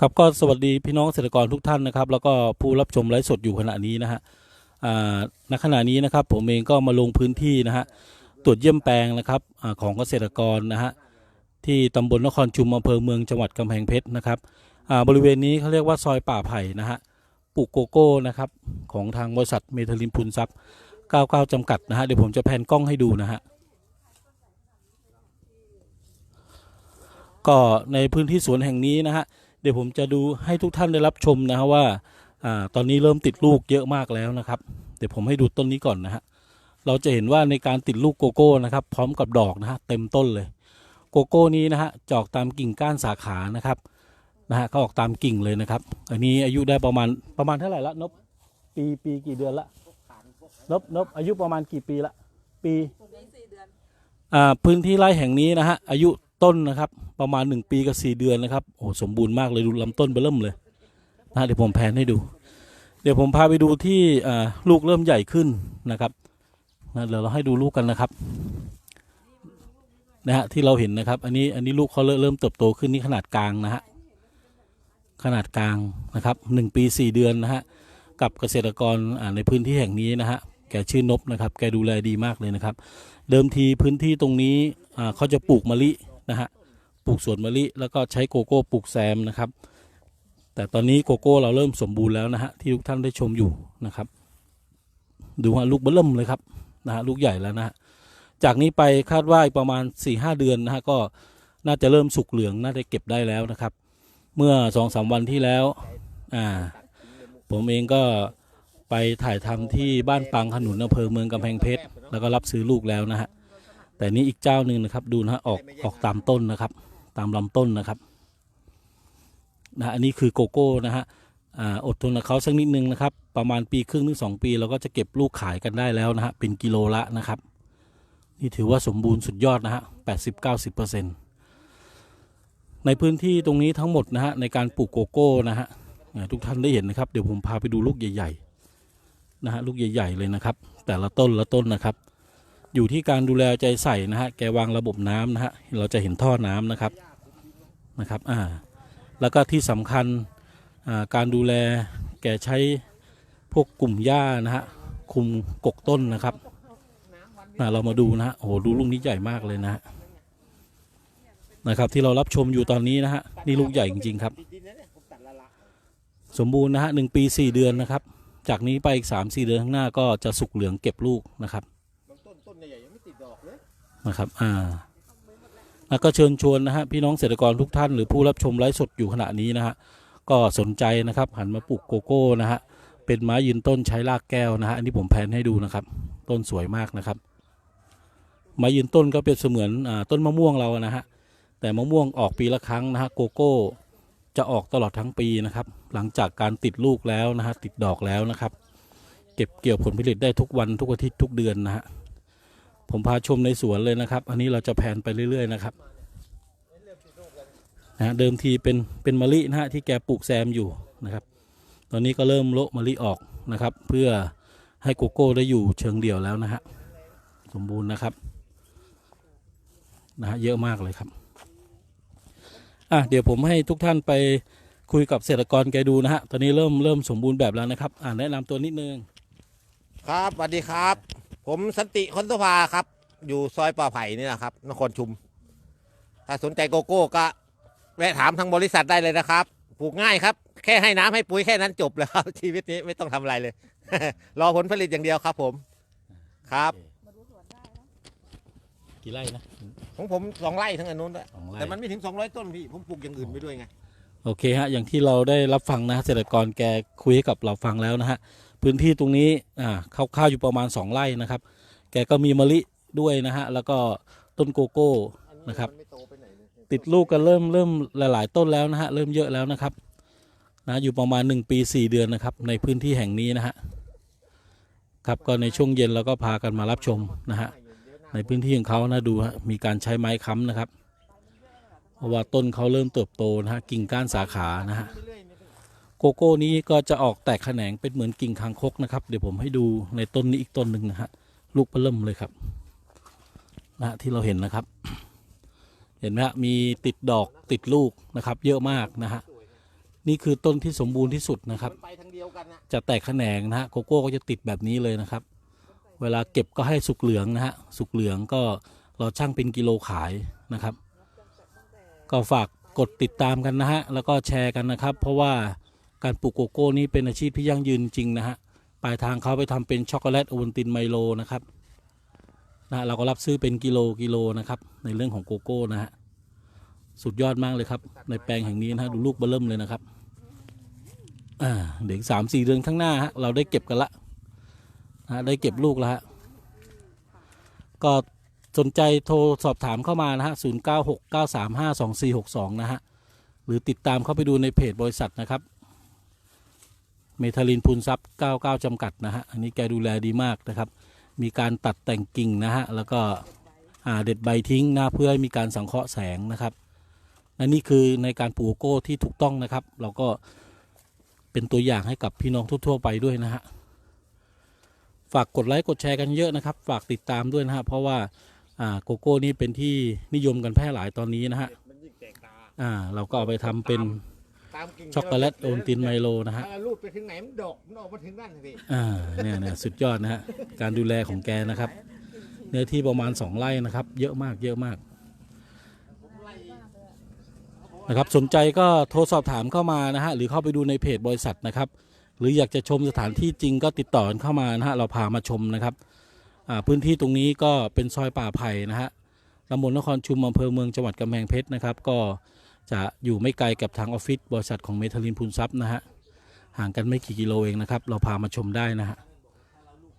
ครับก็สวัสดีพี่น้องเกษตรกรทุกท่านนะครับ แล้วก็ผู้รับชมไลฟ์สดอยู่ขณะนี้นะฮะอ่าณขณะนี้นะครับผมเองก็มาลงพื้นที่นะฮะตรวจเยี่ยมแปลงนะครับอาของเกษตรกรนะฮะที่ตำบลนครชุมอำเภอเมืองจังหวัดกำแพงเพชรนะครับอ่าบริเวณนี้เขาเรียกว่าซอยป่าไผ่นะฮะปลูกโกโก้นะครับของทางบริษัทเมทัลลินพุนซับ99จำกัดนะฮะเดี๋ยวผมจะแพนกล้องให้ดูนะฮะก็ในพื้นที่สวนแห่งนี้นะฮะ เดี๋ยวผมจะดูให้ทุกท่านได้รับชมนะฮะว่าอ่าตอนนี้เริ่มติดลูกเยอะมากแล้วนะครับ เดี๋ยวผมให้ดูต้นนี้ก่อนนะฮะเราจะเห็นว่าในการติดลูกโกโก้นะครับ พร้อมกับดอกนะฮะเต็มต้นเลย โกโก้นี้นะฮะจะออกตามกิ่งก้านสาขานะครับนะฮะก็ออกตามกิ่งเลยนะครับ อันนี้อายุได้ประมาณประมาณเท่าไหร่ละนบปีปีกี่เดือนละนบนบอายุประมาณกี่ปีละ ปีอ่าพื้นที่ไร่แห่งนี้นะฮะอายุ ต้นนะครับ ประมาณ 1 ปีกับ 4 เดือนนะครับโอ้สมบูรณ์มากเลยดูลำต้นเบอเริ่มเลยนะฮะเดี๋ยวผมแพนให้ดู เดี๋ยวผมพาไปดูที่ลูกเริ่มใหญ่ขึ้นนะครับนะเดี๋ยวเราให้ดูลูกกันนะครับนะฮะที่เราเห็นนะครับ อันนี้อันนี้ลูกเขาเริ่มเติบโตขึ้นนี่ขนาดกลางนะฮะขนาดกลางนะครับหนึ่งปีสี่เดือนนะฮะกับเกษตรกรในพื้นที่แห่งนี้นะฮะแกชื่อนบนะครับ แกดูแลดีมากเลยนะครับ เดิมทีพื้นที่ตรงนี้เขาจะปลูกมะลิ นะฮะปลูกสวนมะลิแล้วก็ใช้โกโก้ปลูกแซมนะครับ แต่ตอนนี้โกโก้เราเริ่มสมบูรณ์แล้วนะฮะที่ทุกท่านได้ชมอยู่นะครับ ดูฮะลูกเบิ่มเลยครับนะฮะลูกใหญ่แล้วนะฮะจากนี้ไปคาดว่าอีกประมาณ4ี่หเดือนนะฮะก็น่าจะเริ่มสุกเหลืองน่าจะเก็บได้แล้วนะครับ เมื่อสองสามวันที่แล้วอ่าผมเองก็ไปถ่ายทำที่บ้านปังขนุนอำเภอเมืองกำแพงเพชร แล้วก็รับซื้อลูกแล้วนะฮะ แต่นี่อีกเจ้าหนึ่งนะครับ ดูนะฮะออกออกตามต้นนะครับ ตามลำต้นนะครับนะอันนี้คือโกโก้นะฮะอดทนกับเขาสักนิดนึงนะครับ ประมาณปีครึ่งถึงสองปีเราก็จะเก็บลูกขายกันได้แล้วนะฮะเป็นกิโลละนะครับ นี่ถือว่าสมบูรณ์สุดยอดนะฮะแปดสิบเก้าสิบเปอร์เซ็นต์ในพื้นที่ตรงนี้ทั้งหมดนะฮะในการปลูกโกโก้นะฮะทุกท่านได้เห็นนะครับ เดี๋ยวผมพาไปดูลูกใหญ่ๆนะฮะลูกใหญ่ ๆ เลยนะครับ แต่ละต้นละต้นนะครับ อยู่ที่การดูแลใจใส่นะฮะแกวางระบบน้ำนะฮะเราจะเห็นท่อน้ำนะครับนะครับอ่าแล้วก็ที่สำคัญอ่าการดูแลแกใช้พวกกลุ่มหญ้านะฮะคุมกกต้นนะครับอ่าเรามาดูนะฮะโอ้โหดูลูกนี้ใหญ่มากเลยนะฮะนะครับ ที่เรารับชมอยู่ตอนนี้นะฮะนี่ลูกใหญ่จริงๆครับ สมบูรณ์นะฮะหนึ่งปีสี่เดือนนะครับ จากนี้ไปอีกสามสี่เดือนข้างหน้าก็จะสุกเหลืองเก็บลูกนะครับ นะครับ อ่าแล้วก็เชิญชวนนะฮะพี่น้องเกษตรกรทุกท่านหรือผู้รับชมไลฟ์สดอยู่ขณะนี้นะฮะก็สนใจนะครับหันมาปลูกโกโก้นะฮะเป็นไม้ยืนต้นใช้รากแก้วนะฮะอันนี้ผมแพนให้ดูนะครับ ต้นสวยมากนะครับ ไม้ยืนต้นก็เป็นเสมือนอต้นมะม่วงเรานะฮะแต่มะม่วงออกปีละครั้งนะฮะโกโก้จะออกตลอดทั้งปีนะครับ หลังจากการติดลูกแล้วนะฮะติดดอกแล้วนะครับ เก็บเกี่ยวผลผลิตได้ทุกวันทุกอาทิตย์ทุกเดือนนะฮะ ผมพาชมในสวนเลยนะครับ อันนี้เราจะแผนไปเรื่อย ๆ นะครับนะเดิมทีเป็นเป็นมะลินะฮะที่แกปลูกแซมอยู่นะครับ ตอนนี้ก็เริ่มโละมะลิออกนะครับ เพื่อให้โกโก้ได้อยู่เชิงเดี่ยวแล้วนะฮะสมบูรณ์นะครับนะฮะเยอะมากเลยครับอะเดี๋ยวผมให้ทุกท่านไปคุยกับเกษตรกรแกดูนะฮะ ตอนนี้เริ่มเริ่มสมบูรณ์แบบแล้วนะครับ อ่าแนะนำตัวนิดนึง ครับสวัสดีครับ ผมสันติคนตุภาครับ อยู่ซอยป่าไผ่นี่นะครับ นครชุม ถ้าสนใจโกโก้ก็แวะถามทางบริษัทได้เลยนะครับ ปลูกง่ายครับ แค่ให้น้ำให้ปุ๋ยแค่นั้นจบแล้วครับ ชีวิตนี้ไม่ต้องทำอะไรเลย รอผลผลิตอย่างเดียวครับ ผมครับกี่ไร่นะของผมสองไร่ทั้งอันนู้นด้วยสองไร่แต่มันไม่ถึง200ต้นพี่ ผมปลูกอย่างอื่นไปด้วยไง โอเคฮะ อย่างที่เราได้รับฟังนะเกษตรกรแกคุยให้กับเราฟังแล้วนะฮะ พื้นที่ตรงนี้อ่าคร่าวๆอยู่ประมาณ 2 ไร่นะครับ แกก็มีมะลิด้วยนะฮะแล้วก็ต้นโกโก้นะครับ ติดลูกกันเริ่มเริ่มหลาย ๆ ต้นแล้วนะฮะเริ่มเยอะแล้วนะครับนะอยู่ประมาณ 1 ปี 4 เดือนนะครับ ในพื้นที่แห่งนี้นะฮะครับก็ในช่วงเย็นเราก็พากันมารับชมนะฮะในพื้นที่ของเขานะดูฮะมีการใช้ไม้ค้ำนะครับ เพราะว่าต้นเขาเริ่มเติบโตนะฮะกิ่งก้านสาขานะฮะ โกโก้นี้ก็จะออกแตกแขนงเป็นเหมือนกิ่งคางคกนะครับ เดี๋ยวผมให้ดูในต้นนี้อีกต้นหนึ่งนะฮะลูกเปริ่มเลยครับนะฮะที่เราเห็นนะครับ เห็นไหมฮะมีติดดอกติดลูกนะครับ เยอะมากนะฮะนี่คือต้นที่สมบูรณ์ที่สุดนะครับ จะแตกแขนงนะฮะโกโก้ก็จะติดแบบนี้เลยนะครับ เวลาเก็บก็ให้สุกเหลืองนะฮะสุกเหลืองก็เราช่างเป็นกิโลขายนะครับ ก็ฝากกดติดตามกันนะฮะแล้วก็แชร์กันนะครับ เพราะว่า การปลูกโกโก้นี้เป็นอาชีพที่ยั่งยืนจริงนะฮะปลายทางเขาไปทำเป็นช็อกโกแลตโอวัลตินไมโลนะครับนะเราก็รับซื้อเป็นกิโลกิโลนะครับ ในเรื่องของโกโก้นะฮะสุดยอดมากเลยครับ ในแปลงแห่งนี้นะฮะดูลูกเบอเริ่มเลยนะครับอ่าเดี๋ยวอีกสามสี่เดือนข้างหน้าฮะเราได้เก็บกันละนะได้เก็บลูกแล้วฮะก็สนใจโทรสอบถามเข้ามานะฮะศูนย์เก้าหกเก้าสามห้าสองสี่หกสองนะฮะหรือติดตามเข้าไปดูในเพจบริษัทนะครับ เมทาลินพูนซับ99จำกัดนะฮะ อันนี้แกดูแลดีมากนะครับ มีการตัดแต่งกิ่งนะฮะ แล้วก็เด็ดใบทิ้งนะเพื่อให้มีการสังเคราะห์แสงนะครับและนี่คือในการปลูกโกโก้ที่ถูกต้องนะครับ เราก็เป็นตัวอย่างให้กับพี่น้องทั่วๆไปด้วยนะฮะ ฝากกดไลค์กดแชร์กันเยอะนะครับ ฝากติดตามด้วยนะฮะ เพราะว่าโกโก้นี่เป็นที่นิยมกันแพร่หลายตอนนี้นะฮะ อ่า เราก็เอาไปทำเป็น ช็อกโกแลตโอนตินไมโลนะฮะถ้ารูดไปถึงไหนมันดอกมันออกมาถึงนั่นสิพี่อ่าเนี่ยเนี่ยสุดยอดนะฮะการดูแลของแกนะครับเนื้อที่ประมาณสองไร่นะครับ เยอะมากเยอะมากนะครับสนใจก็โทรสอบถามเข้ามานะฮะหรือเข้าไปดูในเพจบริษัทนะครับ หรืออยากจะชมสถานที่จริงก็ติดต่อกันเข้ามานะฮะเราพามาชมนะครับอ่าพื้นที่ตรงนี้ก็เป็นซอยป่าไผ่นะฮะตำบลนครชุมอำเภอเมืองจังหวัดกำแพงเพชรนะครับ ก็ จะอยู่ไม่ไกลกับทางออฟฟิศบริษัทของเมทาลินพูนซับนะฮะห่างกันไม่กี่กิโลเองนะครับ เราพามาชมได้นะฮะ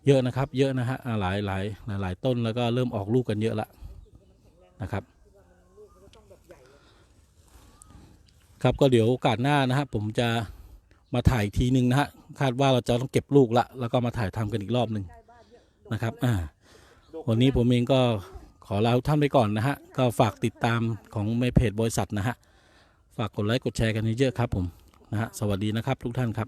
เยอะนะครับ เยอะนะฮะหลายหลายหลายหลายต้นแล้วก็เริ่มออกลูกกันเยอะละนะครับครับก็เดี๋ยวโอกาสหน้านะฮะผมจะมาถ่ายทีหนึ่งนะฮะคาดว่าเราจะต้องเก็บลูกละแล้วก็มาถ่ายทำกันอีกรอบหนึ่งนะครับอ่าวันนี้ผมเองก็ขอลาทุกท่านไปก่อนนะฮะก็ฝากติดตามของในเพจบริษัทนะฮะ ฝากกดไลค์กดแชร์กันเยอะๆครับผมนะฮะสวัสดีนะครับทุกท่านครับ